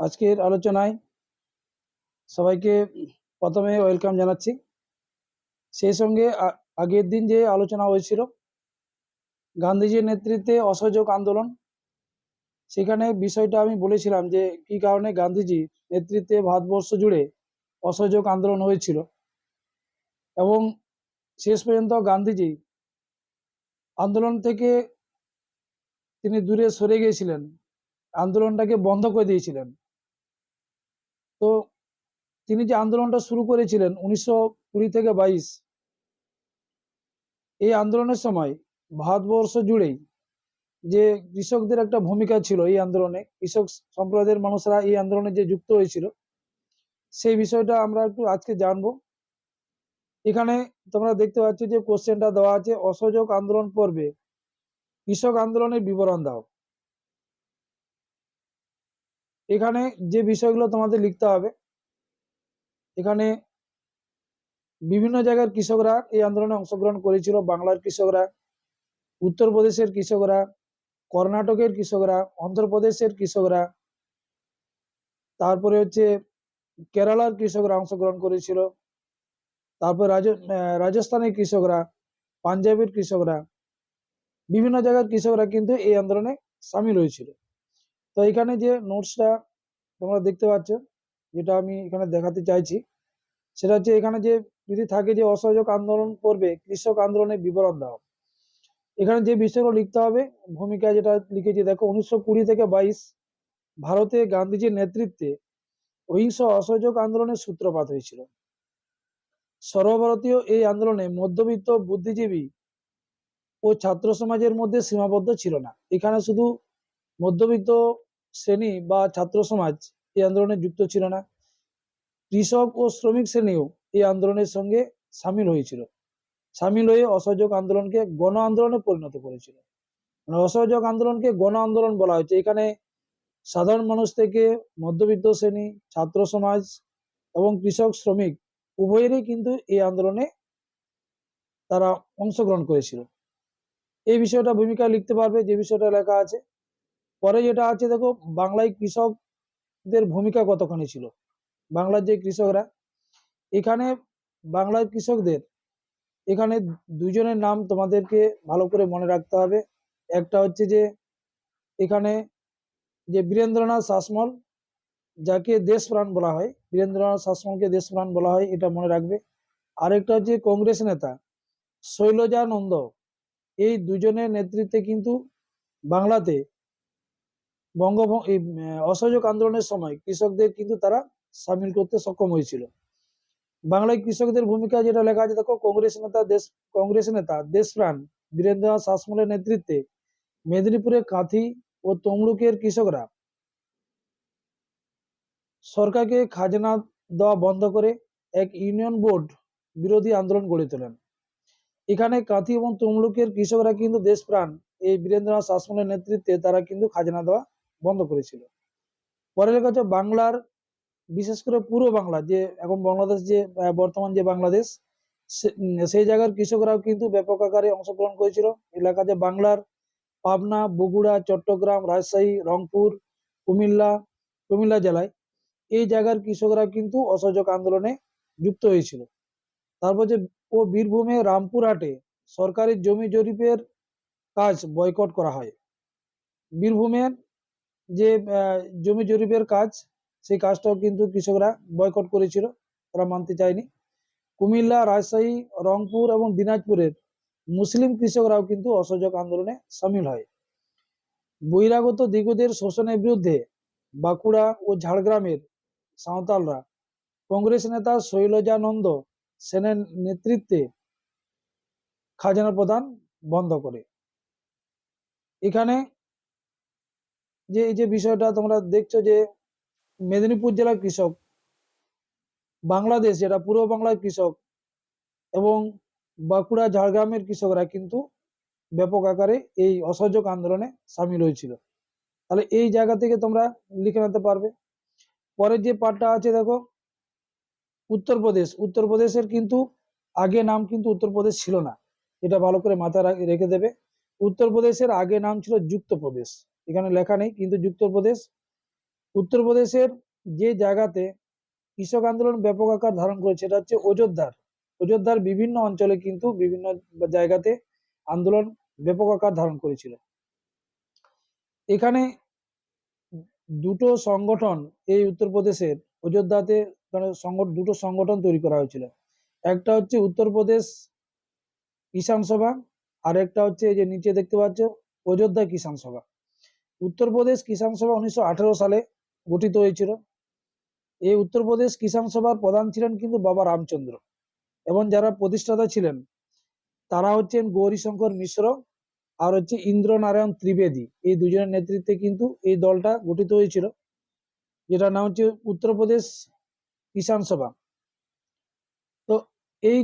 আজকের আলোচনায় সবাইকে প্রথমে ওয়েলকাম জানাচ্ছি। সেই সঙ্গে আগের দিন যে আলোচনা হয়েছিল, গান্ধীজির নেতৃত্বে অসহযোগ আন্দোলন, সেখানে বিষয়টা আমি বলেছিলাম যে কি কারণে গান্ধীজি নেতৃত্বে ভারতবর্ষ জুড়ে অসহযোগ আন্দোলন হয়েছিল। এবং শেষ পর্যন্ত গান্ধীজি আন্দোলন থেকে তিনি দূরে সরে গিয়েছিলেন, আন্দোলনটাকে বন্ধ করে দিয়েছিলেন। তো তিনি যে আন্দোলনটা শুরু করেছিলেন উনিশশো কুড়ি থেকে বাইশ, এই আন্দোলনের সময় ভারতবর্ষ জুড়েই যে কৃষকদের একটা ভূমিকা ছিল এই আন্দোলনে, কৃষক সম্প্রদায়ের মানুষরা এই আন্দোলনে যে যুক্ত হয়েছিল, সেই বিষয়টা আমরা একটু আজকে জানব। এখানে তোমরা দেখতে পাচ্ছ যে কোশ্চেনটা দেওয়া আছে, অসহযোগ আন্দোলন পর্বে কৃষক আন্দোলনের বিবরণ দাও। এখানে যে বিষয়গুলো তোমাদের লিখতে হবে, এখানে বিভিন্ন জায়গার কৃষকরা এই আন্দোলনে অংশগ্রহণ করেছিল। বাংলার কৃষকরা, উত্তরপ্রদেশের কৃষকরা, কর্ণাটকের কৃষকরা, অন্ধ্রপ্রদেশের কৃষকরা, তারপরে হচ্ছে কেরালার কৃষকরা অংশগ্রহণ করেছিল। তারপর রাজ রাজস্থানের কৃষকরা, পাঞ্জাবের কৃষকরা, বিভিন্ন জায়গার কৃষকরা কিন্তু এই আন্দোলনে সামিল হয়েছিল। তো এখানে যে নোটসটা তোমরা দেখতে পাচ্ছ, যেটা আমি এখানে দেখাতে চাইছি, সেটা হচ্ছে এখানে যে যদি থাকে যে অসহযোগ আন্দোলন করবে, কৃষক আন্দোলনের বিবরণ দাও। এখানে যে বিষয়গুলো লিখতে হবে ভূমিকা যেটা লিখেছি, দেখো, উনিশশো কুড়ি থেকে বাইশ, ভারতে গান্ধীজির নেতৃত্বে অহিংস অসহযোগ আন্দোলনের সূত্রপাত হয়েছিল। সর্বভারতীয় এই আন্দোলনে মধ্যবিত্ত বুদ্ধিজীবী ও ছাত্র সমাজের মধ্যে সীমাবদ্ধ ছিল না। এখানে শুধু মধ্যবিত্ত শ্রেণি বা ছাত্র সমাজ এই আন্দোলনে যুক্ত ছিল না। কৃষক ও শ্রমিক শ্রেণীও এই আন্দোলনের সঙ্গে সামিল হয়েছিল। সামিল হয়ে অসহযোগ আন্দোলনকে গণ আন্দোলনে পরিণত করেছিল। মানে অসহযোগ আন্দোলনকে গণ আন্দোলন বলা হয়েছে। এখানে সাধারণ মানুষ থেকে মধ্যবিত্ত শ্রেণি, ছাত্র সমাজ এবং কৃষক, শ্রমিক উভয়েরই কিন্তু এই আন্দোলনে তারা অংশগ্রহণ করেছিল। এই বিষয়টা ভূমিকা লিখতে পারবে, যে বিষয়টা লেখা আছে। পরে যেটা আছে দেখো, বাংলায় কৃষকদের ভূমিকা কতখানি ছিল? বাংলার যে কৃষকরা, এখানে বাংলার কৃষকদের, এখানে দুজনের নাম তোমাদেরকে ভালো করে মনে রাখতে হবে। একটা হচ্ছে যে, এখানে যে বীরেন্দ্রনাথ শাসমল, যাকে দেশপ্রাণ বলা হয়, বীরেন্দ্রনাথ শাসমলকে দেশপ্রাণ বলা হয়, এটা মনে রাখবে। আরেকটা হচ্ছে কংগ্রেস নেতা শৈলজানন্দ এই দুজনের নেতৃত্বে কিন্তু বাংলাতে বঙ্গভঙ্গ, এই অসহযোগ আন্দোলনের সময় কৃষকদের কিন্তু তারা সামিল করতে সক্ষম হয়েছিল। বাংলায় কৃষকদের ভূমিকা যেটা লেখা আছে, দেখো, কংগ্রেস নেতা দেশ, কংগ্রেস নেতা দেশপ্রাণ বীরেন্দ্রনাথ শাসমলের নেতৃত্বে মেদিনীপুরে কাঁথি ও তমলুকের কৃষকরা সরকারকে খাজনা দেওয়া বন্ধ করে এক ইউনিয়ন বোর্ড বিরোধী আন্দোলন গড়ে তোলেন। এখানে কাঁথি এবং তমলুকের কৃষকরা কিন্তু দেশপ্রাণ, এই বীরেন্দ্রনাথ শাসমলের নেতৃত্বে তারা কিন্তু খাজনা দেওয়া বন্ধ করেছিল। পরে লেখা হচ্ছে বাংলার, বিশেষ করে পূর্ব বাংলা যে এখন বাংলাদেশ যে বর্তমান যে বাংলাদেশ সেই জায়গার কৃষকরাও কিন্তু ব্যাপক আকারে অংশগ্রহণ করেছিল। এলাকা যে বাংলার পাবনা, বগুড়া, চট্টগ্রাম, রাজশাহী, রংপুর, কুমিল্লা কুমিল্লা জেলায় এই জায়গার কৃষকরা কিন্তু অসহযোগ আন্দোলনে যুক্ত হয়েছিল। তারপর যে, ও বীরভূমে রামপুরহাটে সরকারি জমি জরিপের কাজ বয়কট করা হয়। বীরভূমের যে জমি জরিপের কাজ, সেই কাজটাও কিন্তু কৃষকরা বয়কট করেছিল। তারা মানতে চায়নি। কুমিল্লা, রাজশাহী, রংপুর এবং দিনাজপুরের মুসলিম কৃষকরাও কিন্তু অসহযোগ আন্দোলনে সামিল হয়। বহিরাগত দিগদের শোষণের বিরুদ্ধে বাঁকুড়া ও ঝাড়গ্রামের সাঁওতালরা কংগ্রেস নেতা শৈলজানন্দ সেনের নেতৃত্বে খাজনা প্রদান বন্ধ করে। এখানে যে এই যে বিষয়টা তোমরা দেখছ যে মেদিনীপুর জেলার কৃষক, বাংলাদেশ যেটা পূর্ব বাংলার কৃষক এবং বাঁকুড়া, ঝাড়গ্রামের কৃষকরা কিন্তু ব্যাপক আকারে এই অসহযোগ আন্দোলনে সামিল হয়েছিল। তাহলে এই জায়গা থেকে তোমরা লিখে নিতে পারবে। পরের যে পার্টটা আছে দেখো, উত্তরপ্রদেশ। উত্তরপ্রদেশের কিন্তু আগে নাম কিন্তু উত্তরপ্রদেশ ছিল না। এটা ভালো করে মাথায় রেখে দেবে। উত্তরপ্রদেশের আগে নাম ছিল যুক্ত প্রদেশ এখানে লেখা নেই, কিন্তু যুক্ত প্রদেশ উত্তরপ্রদেশের যে জায়গাতে কৃষক আন্দোলন ব্যাপক আকার ধারণ করেছে, সেটা হচ্ছে অযোধ্যার। অযোধ্যার বিভিন্ন অঞ্চলে কিন্তু বিভিন্ন জায়গাতে আন্দোলন ব্যাপক আকার ধারণ করেছিল। এখানে দুটো সংগঠন, এই উত্তরপ্রদেশের, অযোধ্যাতে মানে দুটো সংগঠন তৈরি করা হয়েছিল। একটা হচ্ছে উত্তরপ্রদেশ কিষাণ সভা, আর একটা হচ্ছে এই যে নিচে দেখতে পাচ্ছ, অযোধ্যা কিষাণ সভা। উত্তরপ্রদেশ কিষাণ সভা উনিশশো আঠারো সালে গঠিত হয়েছিল। এই উত্তরপ্রদেশ কিষাণ সভার প্রধান ছিলেন কিন্তু বাবা রামচন্দ্র এবং যারা প্রতিষ্ঠাতা ছিলেন, তারা হচ্ছেন গৌরীশঙ্কর মিশ্র আর হচ্ছে ইন্দ্রনারায়ণ ত্রিবেদী। এই দুজনের নেতৃত্বে কিন্তু এই দলটা গঠিত হয়েছিল, যেটার নাম হচ্ছে উত্তরপ্রদেশ কিষাণ সভা। তো এই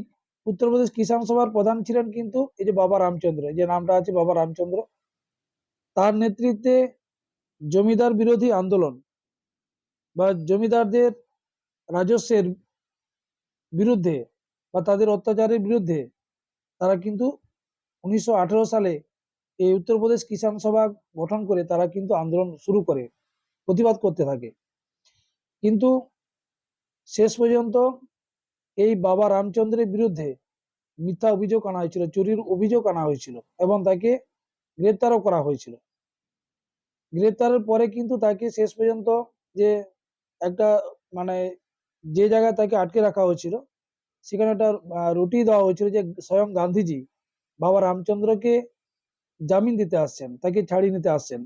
উত্তরপ্রদেশ কিষাণ সভার প্রধান ছিলেন কিন্তু এই যে বাবা রামচন্দ্র, এই যে নামটা আছে বাবা রামচন্দ্র তার নেতৃত্বে জমিদার বিরোধী আন্দোলন বা জমিদারদের রাজস্বের বিরুদ্ধে বা তাদের অত্যাচারের বিরুদ্ধে তারা কিন্তু উনিশশো আঠেরো সালে এই উত্তরপ্রদেশ কিষাণ সভা গঠন করে তারা কিন্তু আন্দোলন শুরু করে, প্রতিবাদ করতে থাকে। কিন্তু শেষ পর্যন্ত এই বাবা রামচন্দ্রের বিরুদ্ধে মিথ্যা অভিযোগ আনা হয়েছিল, চুরির অভিযোগ আনা হয়েছিল এবং তাকে গ্রেপ্তারও করা হয়েছিল। গ্রেপ্তারের পরে কিন্তু তাকে শেষ পর্যন্ত যে একটা মানে যে জায়গায় তাকে আটকে রাখা হয়েছিল, সেখানে একটা রুটি দেওয়া হয়েছিল যে স্বয়ং গান্ধীজি বাবা রামচন্দ্রকে জামিন দিতে আসছেন, তাকে ছাড়িয়ে নিতে আসছেন।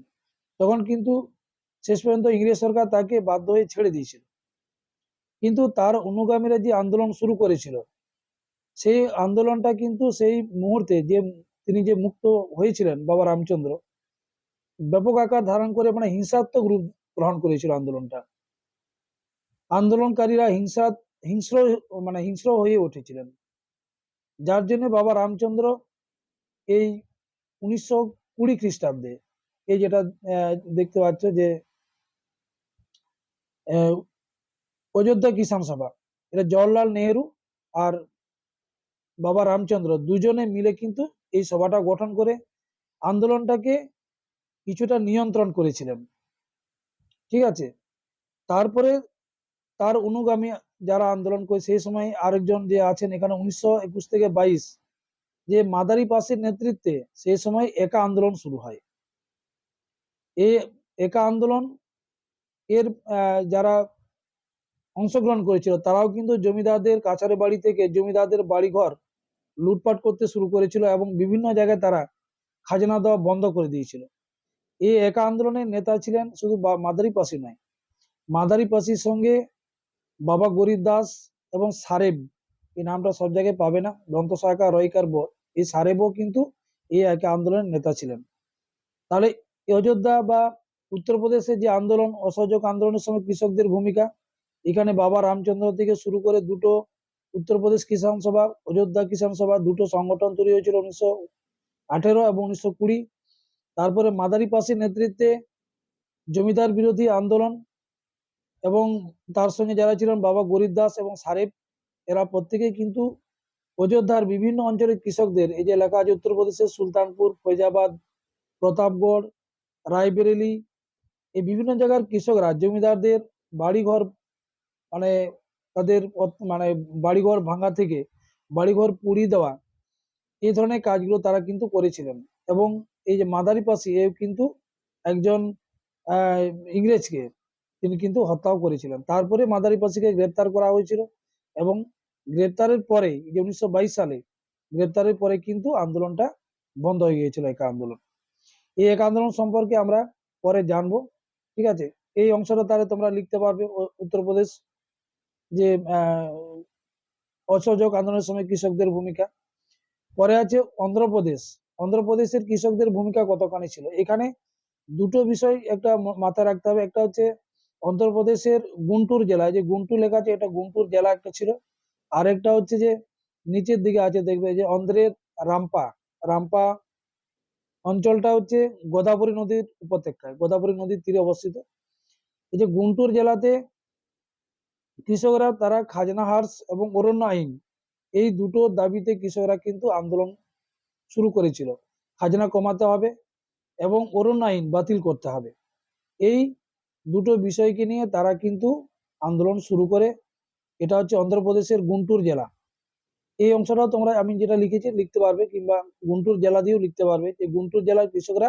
তখন কিন্তু শেষ পর্যন্ত ইংরেজ সরকার তাকে বাধ্য হয়ে ছেড়ে দিয়েছিল। কিন্তু তার অনুগামীরা যে আন্দোলন শুরু করেছিল, সেই আন্দোলনটা কিন্তু সেই মুহূর্তে যে তিনি যে মুক্ত হয়েছিলেন বাবা রামচন্দ্র, ব্যাপক আকার ধারণ করে মানে হিংসাত্মক রূপ গ্রহণ করেছিল আন্দোলনটা। আন্দোলনকারীরা হিংসা হিংস্র মানে হিংস্র হয়ে উঠেছিলেন। যার জন্য বাবা রামচন্দ্র এই উনিশশো কুড়ি খ্রিস্টাব্দে এই যেটা দেখতে পাচ্ছ যে অযোধ্যা কিষাণ সভা, এটা জওয়াহরলাল নেহেরু আর বাবা রামচন্দ্র দুজনে মিলে কিন্তু এই সভাটা গঠন করে আন্দোলনটাকে কিছুটা নিয়ন্ত্রণ করেছিলেন। ঠিক আছে? তারপরে তার অনুগামী যারা আন্দোলন করে, সেই সময় আরেকজন যে আছেন, এখানে উনিশশো একুশ থেকে বাইশ যে মাদারি পাসের নেতৃত্বে সেই সময় একা আন্দোলন শুরু হয়। এ একা আন্দোলন এর যারা অংশগ্রহণ করেছিল, তারাও কিন্তু জমিদারদের কাছারে বাড়ি থেকে জমিদারদের বাড়িঘর লুটপাট করতে শুরু করেছিল এবং বিভিন্ন জায়গায় তারা খাজনা দেওয়া বন্ধ করে দিয়েছিল। এই একা আন্দোলনের নেতা ছিলেন শুধু মাদারি পাসি নয়। মাদারি পাসির সঙ্গে বাবা গরিব দাস এবং সারেব, এই নামটা সব জায়গায় পাবে না। দন্ত সহায়কা রয়কার ব এই সারেবও কিন্তু এই একা আন্দোলনের নেতা ছিলেন। তাহলে অযোধ্যা বা উত্তরপ্রদেশে যে আন্দোলন, অসহযোগ আন্দোলনের সময় কৃষকদের ভূমিকা, এখানে বাবা রামচন্দ্র থেকে শুরু করে দুটো উত্তরপ্রদেশ কিষাণ সভা, অযোধ্যা কিষাণ সভা দুটো সংগঠন তৈরি হয়েছিল উনিশশো আঠেরো এবং উনিশশো কুড়ি। তারপরে মাদারি পাসির নেতৃত্বে জমিদার বিরোধী আন্দোলন এবং তার সঙ্গে যারা ছিলেন বাবা গরিব দাস এবং সারেফ, এরা প্রত্যেকেই কিন্তু অযোধ্যার বিভিন্ন অঞ্চলের কৃষকদের, এই যে এলাকা আছে উত্তরপ্রদেশের সুলতানপুর, ফৈজাবাদ, প্রতাপগড়, রায়বেরেলি, এই বিভিন্ন জায়গার কৃষকরা, জমিদারদের বাড়িঘর মানে তাদের মানে বাড়িঘর ভাঙা থেকে বাড়িঘর পুড়িয়ে দেওয়া এই ধরনের কাজগুলো তারা কিন্তু করেছিলেন। এবং এই যে মাদারি পাশি এ কিন্তু একজন ইংরেজকে তিনি কিন্তু হত্যাও করেছিলেন। তারপরে মাদারি পাশিকে গ্রেপ্তার করা হয়েছিল এবং গ্রেপ্তারের পরে যে উনিশশো বাইশ সালে গ্রেপ্তারের পরে কিন্তু আন্দোলনটা বন্ধ হয়ে গিয়েছিল একা আন্দোলন। এই এক আন্দোলন সম্পর্কে আমরা পরে জানব, ঠিক আছে? এই অংশটা তাহলে তোমরা লিখতে পারবে উত্তরপ্রদেশ যে অসহযোগ আন্দোলনের সময় কৃষকদের ভূমিকা। পরে আছে অন্ধ্রপ্রদেশ। অন্ধ্রপ্রদেশের কৃষকদের ভূমিকা কতখানি ছিল? এখানে দুটো বিষয় একটা মাথায় রাখতে হবে। একটা হচ্ছে অন্ধ্রপ্রদেশের গুন্টুর জেলা। যে গুন্টুর লেখা আছে, এটা গুন্টুর জেলা একটা ছিল। আরেকটা হচ্ছে যে, নিচের দিকে আছে দেখবে যে, অন্ধ্রের রাম্পা। রাম্পা অঞ্চলটা হচ্ছে গোদাবরী নদীর উপত্যকায়। গোদাবরী নদীর তীরে অবস্থিত। এই যে গুন্টুর জেলাতে কৃষকরা তারা খাজনা হার্স এবং অরণ্য আইন, এই দুটো দাবিতে কৃষকরা কিন্তু আন্দোলন শুরু করেছিল। খাজনা কমাতে হবে এবং অরণ্য আইন বাতিল করতে হবে। এই দুটো বিষয়কে নিয়ে তারা কিন্তু আন্দোলন শুরু করে। এটা হচ্ছে অন্ধ্রপ্রদেশের গুন্টুর জেলা। এই অংশটাও তোমরা, আমি যেটা লিখেছি, লিখতে পারবে কিংবা গুন্টুর জেলা দিয়েও লিখতে পারবে যে গুন্টুর জেলার কৃষকরা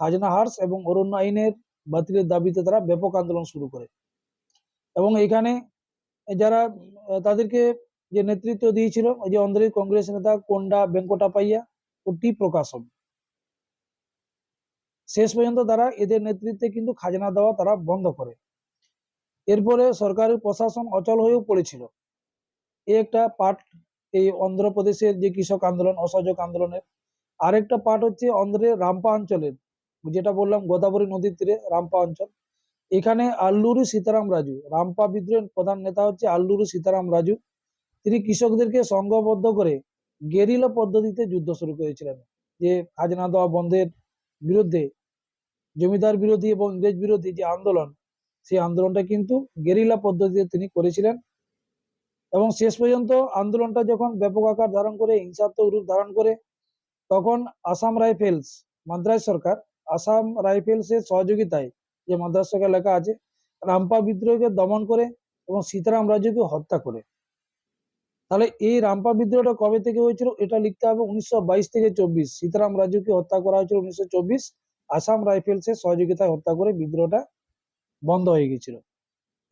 খাজনা হার্স এবং অরণ্য আইনের বাতিলের দাবিতে তারা ব্যাপক আন্দোলন শুরু করে। এবং এখানে যারা তাদেরকে যে নেতৃত্ব দিয়েছিল, ওই যে অন্ধ্রের কংগ্রেস নেতা কোন্ডা বেঙ্কটাপাইয়া ও টি প্রকাশম। শেষ পর্যন্ত তারা এদের নেতৃত্বে কিন্তু খাজনা দেওয়া তারা বন্ধ করে। এরপরে সরকারের প্রশাসন অচল হয়েও পড়েছিল। এই একটা পার্ট এই অন্ধ্রপ্রদেশের যে কৃষক আন্দোলন, অসহযোগ আন্দোলনের। আরেকটা পার্ট হচ্ছে অন্ধ্রের রামপা অঞ্চলের, যেটা বললাম, গোদাবরী নদীর তীরে রামপা অঞ্চল। এখানে আল্লুরি সীতারাম রাজু, রামপা বিদ্রোহের প্রধান নেতা হচ্ছে আল্লুরি সীতারাম রাজু। তিনি কৃষকদেরকে সংঘবদ্ধ করে গেরিলা পদ্ধতিতে যুদ্ধ শুরু করেছিলেন, যে খাজনা দেওয়া বন্ধের বিরুদ্ধে, জমিদার বিরোধী এবং ইংরেজ বিরোধী যে আন্দোলন, সেই আন্দোলনটা কিন্তু গেরিলা পদ্ধতিতে তিনি করেছিলেন। এবং শেষ পর্যন্ত আন্দোলনটা যখন ব্যাপক আকার ধারণ করে, হিংসাত্মক রূপ ধারণ করে, তখন আসাম রাইফেলস মাদ্রাজ সরকার আসাম রাইফেলসের সহযোগিতায় যে মাদ্রাজ সরকার লেখা আছে, রামপা বিদ্রোহকে দমন করে এবং সীতারাম রাজুকে হত্যা করে। তাহলে এই রামপা বিদ্রোহটা কবে থেকে হয়েছিল এটা লিখতে হবে উনিশশো বাইশ থেকে চব্বিশ। সীতারাম রাজুকে হত্যা করা হয়েছিল উনিশশো চব্বিশ। আসাম রাইফেলসের সহযোগিতায় হত্যা করে বিদ্রোহটা বন্ধ হয়ে গেছিল।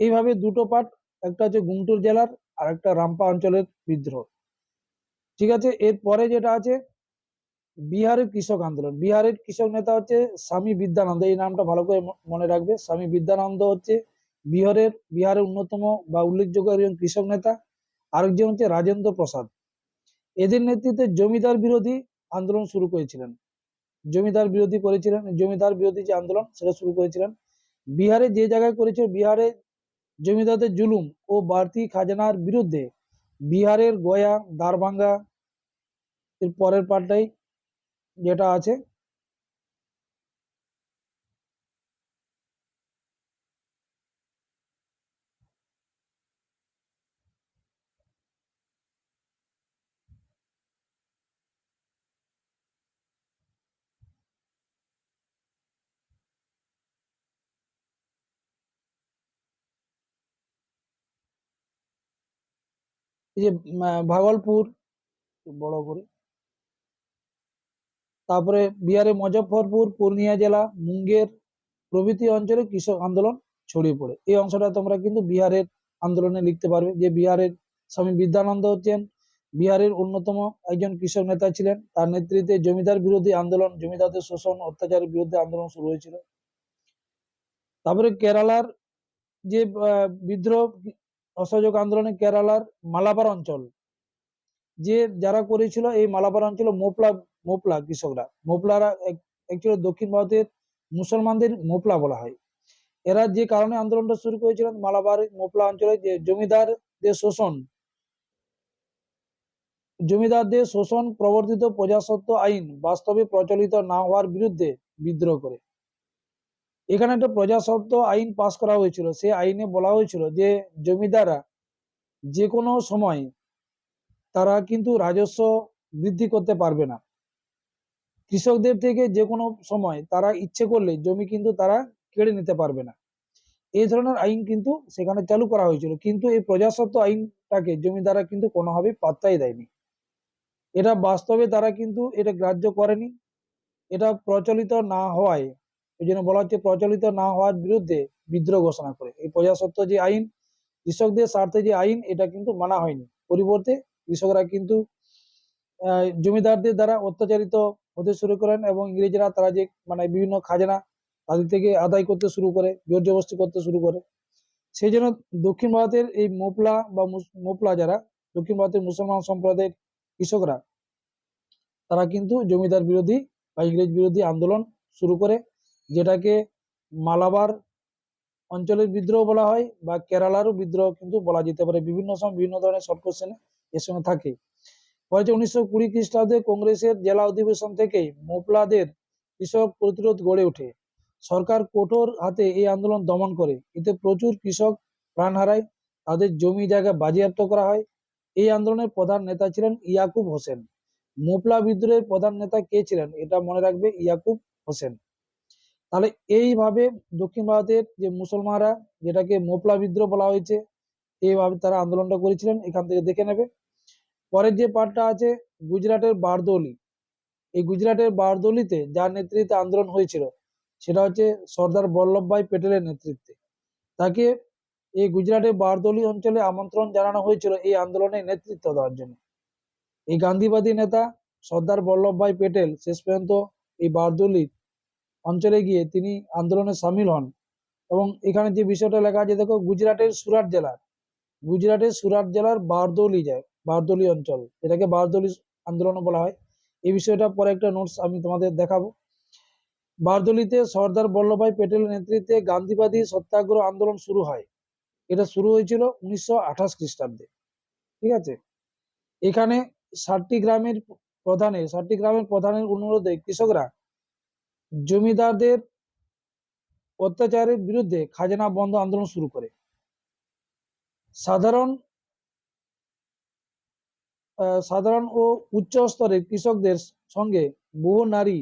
এইভাবে দুটো পার্ট, একটা হচ্ছে গুন্টুর জেলার আর একটা রামপা অঞ্চলের বিদ্রোহ। ঠিক আছে? এরপরে যেটা আছে বিহারের কৃষক আন্দোলন। বিহারের কৃষক নেতা হচ্ছে স্বামী বিদ্যানন্দ, এই নামটা ভালো করে মনে রাখবে। স্বামী বিদ্যানন্দ হচ্ছে বিহারের বিহারের অন্যতম বা উল্লেখযোগ্য একজন কৃষক নেতা। আরেকজন হচ্ছে রাজেন্দ্র প্রসাদ। এদের নেতৃত্বে জমিদার বিরোধী আন্দোলন শুরু করেছিলেন। জমিদার বিরোধী করেছিলেন। জমিদার বিরোধী যে আন্দোলন, সেটা শুরু করেছিলেন। বিহারে যে জায়গায় করেছিল, বিহারে জমিদারদের জুলুম ও বাড়তি খাজনার বিরুদ্ধে বিহারের গয়া, দারভাঙ্গা, এর পরের পার্টটাই যেটা আছে। এই যে ভাগলপুর বড় করে। তারপরে বিহারের মুজফ্ফরপুর, পূর্ণিয়া জেলা, মুঙ্গের প্রভৃতি অঞ্চলে কৃষক আন্দোলন ছড়িয়ে পড়ে। এই অংশটা তোমরা কিন্তু বিহারের আন্দোলনে লিখতে পারবে যে বিহারের স্বামী বিদ্যানন্দ হচ্ছেন। বিহারের অন্যতম একজন কৃষক নেতা ছিলেন। তার নেতৃত্বে জমিদার বিরোধী আন্দোলন, জমিদারদের শোষণ, অত্যাচারের বিরুদ্ধে আন্দোলন শুরু হয়েছিল। তারপরে কেরালার যে বিদ্রোহ, অসহযোগ আন্দোলনে কেরালার মালাবার অঞ্চল যে যারা করেছিল এই মালাবার অঞ্চলে মোপলা মোপলা কৃষকরা। মোপলারা অ্যাকচুয়ালি দক্ষিণ ভারতের মুসলমানদের মোপলা বলা হয়। এরা যে কারণে আন্দোলনটা শুরু করেছিলেন মালাবার মোপলা অঞ্চলে যে জমিদারদের শোষণ জমিদারদের শোষণ প্রবর্তিত প্রজাসত্ব আইন বাস্তবে প্রচলিত না হওয়ার বিরুদ্ধে বিদ্রোহ করে। এখানে একটা প্রজাসত্ব আইন পাশ করা হয়েছিল। সে আইনে বলা হয়েছিল যে জমিদাররা যে কোনো সময় তারা কিন্তু রাজস্ব বৃদ্ধি করতে পারবে না। কৃষকদের থেকে যে কোনো সময় তারা ইচ্ছে করলে জমি কিন্তু তারা কেড়ে নিতে পারবে না। এই ধরনের আইন কিন্তু সেখানে চালু করা হয়েছিল। কিন্তু এই প্রজাস্বত্ব আইনটাকে জমিদাররা কিন্তু কোনোভাবেই পাত্তাই দেয়নি। এটা বাস্তবে তারা কিন্তু এটা গ্রাহ্য করেনি। এটা প্রচলিত না হওয়ায় ওই জন্য বলা হচ্ছে প্রচলিত না হওয়ার বিরুদ্ধে বিদ্রোহ ঘোষণা করে। এই প্রজাস্বত্ব যে আইন, কৃষকদের স্বার্থে যে আইন, এটা কিন্তু মানা হয়নি। পরিবর্তে কৃষকরা কিন্তু জমিদারদের দ্বারা অত্যাচারিত হতে শুরু করেন এবং ইংরেজরা তারা যে মানে বিভিন্ন খাজনা তাদের থেকে আদায় করতে শুরু করে জোর জবরদস্তি করতে শুরু করে। সেই জন্য দক্ষিণ ভারতের এই মোপলা বা মোপলা যারা, দক্ষিণ ভারতের মুসলমান সম্প্রদায়ের কৃষকরা, তারা কিন্তু জমিদার বিরোধী বা ইংরেজ বিরোধী আন্দোলন শুরু করে, যেটাকে মালাবার অঞ্চলের বিদ্রোহ বলা হয় বা কেরালারও বিদ্রোহ কিন্তু বলা যেতে পারে। বিভিন্ন সময় বিভিন্ন ধরনের শর্ট কোশ্চেনে এর সঙ্গে থাকে। হয়েছে উনিশশো কুড়ি খ্রিস্টাব্দে কংগ্রেসের জেলা অধিবেশন থেকেই মোপলাদের কৃষক প্রতিরোধ গড়ে ওঠে। সরকার কঠোর হাতে এই আন্দোলন দমন করে। এতে প্রচুর কৃষক প্রাণ হারায়, তাদের জমি জায়গা বাজেয়াপ্ত করা হয়। এই আন্দোলনের প্রধান নেতা ছিলেন ইয়াকুব হোসেন। মোপলা বিদ্রোহের প্রধান নেতা কে ছিলেন, এটা মনে রাখবে ইয়াকুব হোসেন। তাহলে এইভাবে দক্ষিণ ভারতের যে মুসলমানরা, যেটাকে মোপলা বিদ্রোহ বলা হয়েছে, এইভাবে তারা আন্দোলনটা করেছিলেন, এখান থেকে দেখে নেবে। পরের যে পার্টটা আছে, গুজরাটের বারদৌলি। এই গুজরাটের বারদৌলিতে যার নেতৃত্বে আন্দোলন হয়েছিল, সেটা হচ্ছে সর্দার বল্লভভাই প্যাটেলের নেতৃত্বে। তাকে এই গুজরাটের বারদৌলি অঞ্চলে আমন্ত্রণ জানানো হয়েছিল এই আন্দোলনে নেতৃত্ব দেওয়ার জন্য। এই গান্ধীবাদী নেতা সর্দার বল্লভভাই প্যাটেল শেষ পর্যন্ত এই বারদৌলি অঞ্চলে গিয়ে তিনি আন্দোলনে সামিল হন এবং এখানে যে বিষয়টা লেখা আছে, দেখো, গুজরাটের সুরাট জেলার, গুজরাটের সুরাট জেলার বারদৌলি যায়। বারদৌলি অঞ্চল। এটাকে বারদৌলি আন্দোলন বলা হয়। এই বিষয়টা পরে একটা নোটস আমি তোমাদের দেখাবো। বারদৌলিতে সর্দার বল্লভভাই প্যাটেলের নেতৃত্বে গান্ধীবাদী সত্যাগ্রহ আন্দোলন শুরু হয়। এটা শুরু হয়েছিল উনিশশো আঠাশ খ্রিস্টাব্দে। ঠিক আছে? এখানে ষাটটি গ্রামের প্রধানের, ষাটটি গ্রামের প্রধানের অনুরোধে কৃষকরা জমিদারদের অত্যাচারের বিরুদ্ধে খাজনা বন্ধ আন্দোলন শুরু করে। সাধারণ সাধারণ ও উচ্চ স্তরের কৃষকদের সঙ্গে বহু নারী,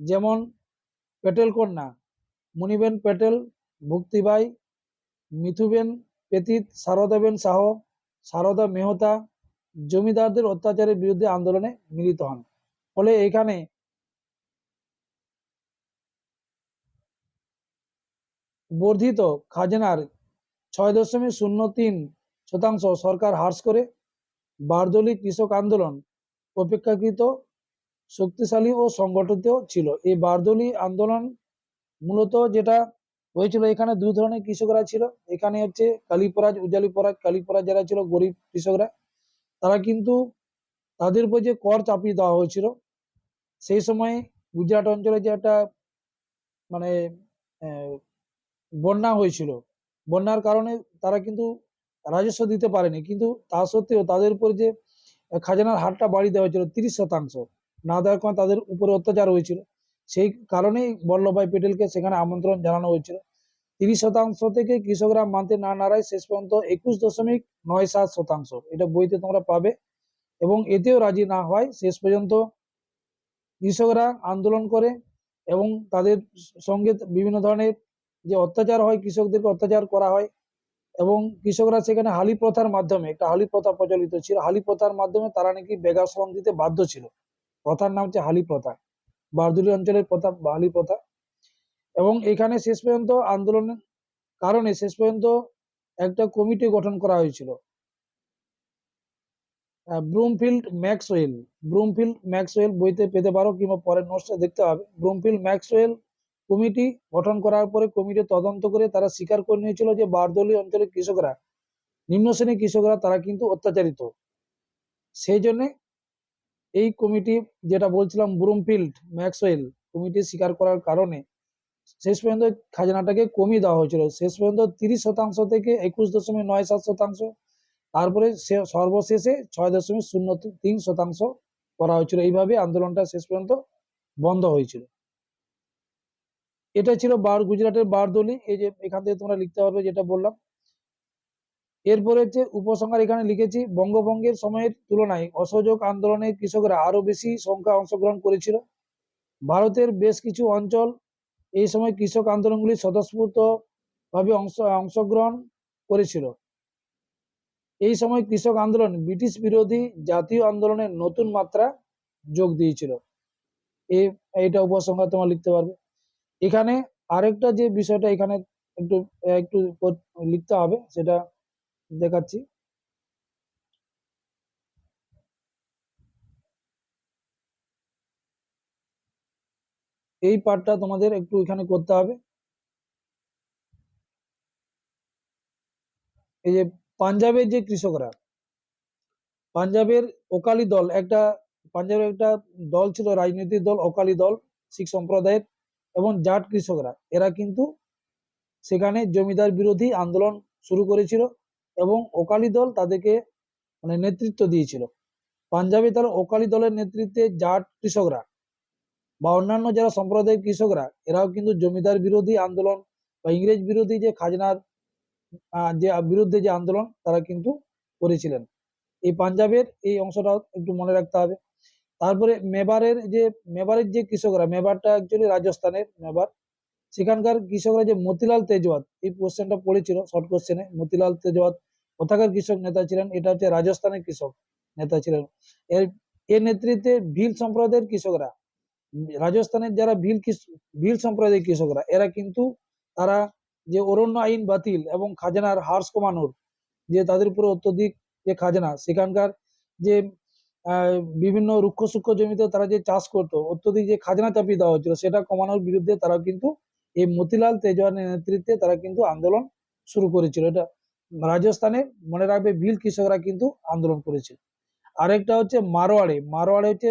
যেমন প্যাটেল কন্যা মণিবেন প্যাটেল ভক্তিবাই, মিথুবেন পেতিত, সারদাবেন শাহ সারদা মেহতা জমিদারদের অত্যাচারের বিরুদ্ধে আন্দোলনে মিলিত হন। ফলে এখানে বর্ধিত খাজনার ছয় দশমিক শূন্য তিন শতাংশ সরকার হ্রাস করে বারদলি কৃষক আন্দোলন অপেক্ষাকৃত শক্তিশালী ও সংগঠিত ছিল। এই বারদলি আন্দোলন মূলত যেটা হয়েছিল, এখানে দুই ধরনের কৃষকরা ছিল। এখানে হচ্ছে কালীপরাজ উজালিপরাজ কালীপরাজ যারা ছিল, গরিব কৃষকরা, তারা কিন্তু তাদের উপর যে কর চাপিয়ে দেওয়া হয়েছিল, সেই সময় গুজরাট অঞ্চলে যে একটা মানে বন্যা হয়েছিল। বন্যার কারণে তারা কিন্তু রাজস্ব দিতে পারেনি। কিন্তু তা সত্ত্বেও তাদের উপর যে খাজনার হারটা বাড়িয়ে দেওয়া হয়েছিল তিরিশ শতাংশ, না দেওয়ার কারণে তাদের উপরে অত্যাচার হয়েছিল। সেই কারণেই বল্লভভাই প্যাটেলকে সেখানে আমন্ত্রণ জানানো হয়েছিল। তিরিশ শতাংশ থেকে কৃষকরা মানতে না নাড়ায় শেষ পর্যন্ত একুশ দশমিক নয় সাত শতাংশ, এটা বইতে তোমরা পাবে। এবং এতেও রাজি না হয় শেষ পর্যন্ত কৃষকরা আন্দোলন করে এবং তাদের সঙ্গে বিভিন্ন ধরনের যে অত্যাচার হয়, কৃষকদেরকে অত্যাচার করা হয় এবং কৃষকরা সেখানে হালি প্রথার মাধ্যমে, একটা হালি প্রথা প্রচলিত ছিল। হালি প্রথার মাধ্যমে তারা নাকি বেগার শ্রম দিতে বাধ্য ছিল। প্রথার নাম হচ্ছে হালি প্রথা। বারদুলি অঞ্চলের প্রথা, হালি প্রথা। এবং এখানে শেষ পর্যন্ত আন্দোলনের কারণে শেষ পর্যন্ত একটা কমিটি গঠন করা হয়েছিল। Broomfield Maxwell. ব্রুমফিল্ড ম্যাক্সওয়েল বইতে পেতে পারো কিংবা পরের নোটসে দেখতে হবে। ব্রুমফিল্ড ম্যাক্সওয়েল কমিটি গঠন করার পরে কমিটি তদন্ত করে তারা স্বীকার করে নিয়েছিল যে বারদলি অঞ্চলের কৃষকরা, নিম্ন শ্রেণির কৃষকরা তারা কিন্তু অত্যাচারিত। সেই জন্যে এই কমিটি যেটা বলছিলাম ব্রুমফিল্ড, ম্যাক্সওয়েল কমিটি স্বীকার করার কারণে শেষ পর্যন্ত খাজনাটাকে কমিয়ে দেওয়া হয়েছিল। শেষ পর্যন্ত তিরিশ শতাংশ থেকে একুশ দশমিক নয় সাত শতাংশ, তারপরে সর্বশেষে ছয় দশমিক শূন্য তিন শতাংশ করা হয়েছিল। এইভাবে আন্দোলনটা শেষ পর্যন্ত বন্ধ হয়েছিল। এটা ছিল বার গুজরাটের বারদলি এই যে এখান থেকে তোমরা লিখতে পারবে যেটা বললাম। এরপরে হচ্ছে উপসংহার এখানে লিখেছি, বঙ্গভঙ্গের সময়ের তুলনায় অসহযোগ আন্দোলনে কৃষকরা আরও বেশি সংখ্যা অংশগ্রহণ করেছিল। ভারতের বেশ কিছু অঞ্চল এই সময় কৃষক আন্দোলনগুলি স্বতঃস্ফূর্ত ভাবে অংশ, অংশগ্রহণ করেছিল। এই সময় কৃষক আন্দোলন ব্রিটিশ বিরোধী জাতীয় আন্দোলনের নতুন মাত্রা যোগ দিয়েছিল। এই, এইটা উপসংহার তোমার লিখতে পারবে। এখানে আরেকটা যে বিষয়টা এখানে একটু একটু লিখতে হবে, সেটা দেখাচ্ছি। এই পার্টটা তোমাদের একটু এখানে করতে হবে। এই যে পাঞ্জাবের যে কৃষকরা, পাঞ্জাবের অকালি দল, একটা, পাঞ্জাবের একটা দল ছিল, রাজনৈতিক দল, অকালি দল, শিখ সম্প্রদায়ের। এবং জাট কৃষকরা, এরা কিন্তু সেখানে জমিদার বিরোধী আন্দোলন শুরু করেছিল এবং অকালি দল তাদেরকে মানে নেতৃত্ব দিয়েছিল। পাঞ্জাবে তার অকালি দলের নেতৃত্বে জাট কৃষকরা বা অন্যান্য যারা সম্প্রদায়ের কৃষকরা, এরাও কিন্তু জমিদার বিরোধী আন্দোলন বা ইংরেজ বিরোধী যে খাজনার যে বিরুদ্ধে যে আন্দোলন তারা কিন্তু করেছিলেন। এই পাঞ্জাবের এই অংশটা একটু মনে রাখতে হবে। তারপরে মেবারের যে মেবারের যে কৃষকরা, মেবারটা অ্যাকচুয়ালি রাজস্থানের মেবার, সেখানকার কৃষকরা যে মতিলাল তেজওয়াত, এই কোশ্চেনটা পড়েছিল শর্ট কোশ্চেনে মতিলাল তেজওয়াত কোথাকার কৃষক নেতা ছিলেন? এটা হচ্ছে রাজস্থানের কৃষক নেতা ছিলেন। এর এর নেতৃত্বে ভিল সম্প্রদায়ের কৃষকরা, রাজস্থানের যারা ভিল ভিল সম্প্রদায়ের কৃষকরা, এরা কিন্তু তারা যে অরণ্য আইন বাতিল এবং খাজনার হার্স কমানোর যে তাদের উপরে অত্যধিক যে খাজনা, সেখানকার যে বিভিন্ন রুক্ষ সূক্ষ্ম জমিতে তারা যে চাষ করতো, অত্যধিক যে খাজনা চাপিয়ে দেওয়া হচ্ছিল সেটা কমানোর বিরুদ্ধে তারা কিন্তু এই মতিলাল তেজওয়ানের নেতৃত্বে তারা কিন্তু আন্দোলন শুরু করেছিল। এটা রাজস্থানে মনে রাখবে বিল কৃষকরা কিন্তু আন্দোলন করেছিল। আরেকটা হচ্ছে মারোয়াড়ে। মারোয়াড়ে হচ্ছে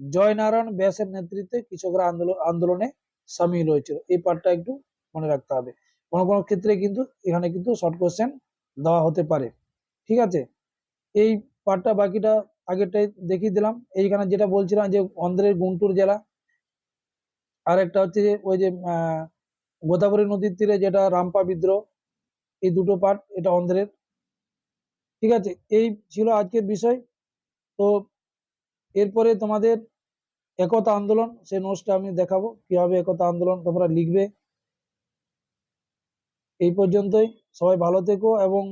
জয়নারায়ণ ব্যাসের নেতৃত্বে কৃষকরা আন্দোলন আন্দোলনে সামিল হয়েছিল। এই পার্টটা একটু মনে রাখতে হবে। কোনো কোনো ক্ষেত্রে কিন্তু এখানে কিন্তু শর্ট কোশ্চেন দেওয়া হতে পারে। ঠিক আছে? এই পার্টটা বাকিটা আগেরটাই দেখিয়ে দিলাম। এইখানে যেটা বলছিলাম যে অন্ধ্রের গুন্টুর জেলা। আর একটা হচ্ছে যে ওই যে গোদাবরী নদীর তীরে যেটা রামপা বিদ্রোহ, এই দুটো পার্ট এটা অন্ধ্রের। ঠিক আছে, এই ছিল আজকের বিষয়। তো এরপরে তোমাদের একতা আন্দোলন, সেই নোটসটা আমি দেখাবো। কীভাবে একতা আন্দোলন তোমরা লিখবে। এই পর্যন্তই। সবাই ভালো থেকো এবং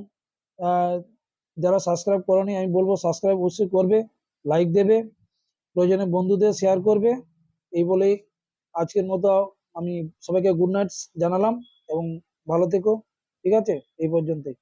যারা সাবস্ক্রাইব করেনি, আমি বলব সাবস্ক্রাইব অবশ্যই করবে লাইক দেবে, প্রয়োজনে বন্ধুদের শেয়ার করবে। এই বলেই আজকের মতো আমি সবাইকে গুড নাইটস জানালাম এবং ভালো থেকো, ঠিক আছে? এই পর্যন্তই।